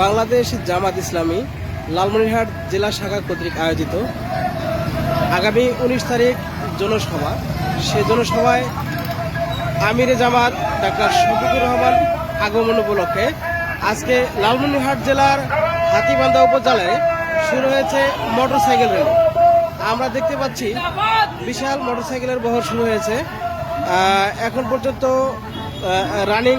বাংলাদেশ জামাত ইসলামী লালমনিরহাট জেলা শাখা কর্তৃক আয়োজিত আগামী উনিশ তারিখ জনসভা। সে জনসভায় আমিরে জামাত ডাক্তার শফিকুর রহমান আগমন উপলক্ষে আজকে লালমনিরহাট জেলার হাতিবান্ধা উপজেলায় শুরু হয়েছে মোটরসাইকেল র্যালি। আমরা দেখতে পাচ্ছি বিশাল মোটরসাইকেলের বহর শুরু হয়েছে। এখন পর্যন্ত রানিং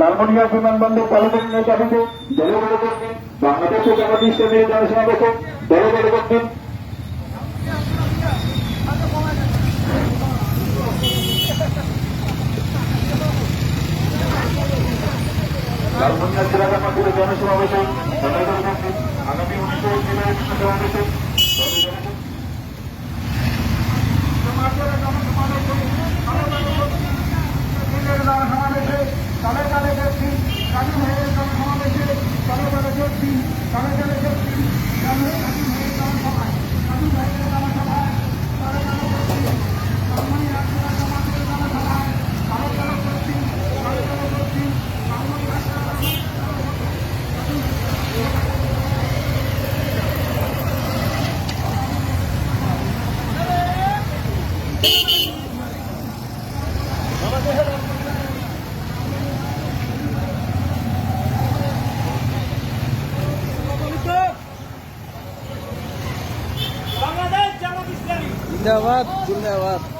লালমনিয়া বিমানবন্দর প্রবর্তনের দাবিতে দলে দলে করছেন বাংলাদেশের জামাত ইসলামের জনসমাবেশে দলে দলে করছেন লালমনিয়া জামাতের জনসমাবেশে দলে দলে করছেন আগামী উনিশে জেলার জনসমাবেশে দলে দলে করছেন বাংলাদেশ জামাত ইসলামী जिंदाबाद जिंदाबाद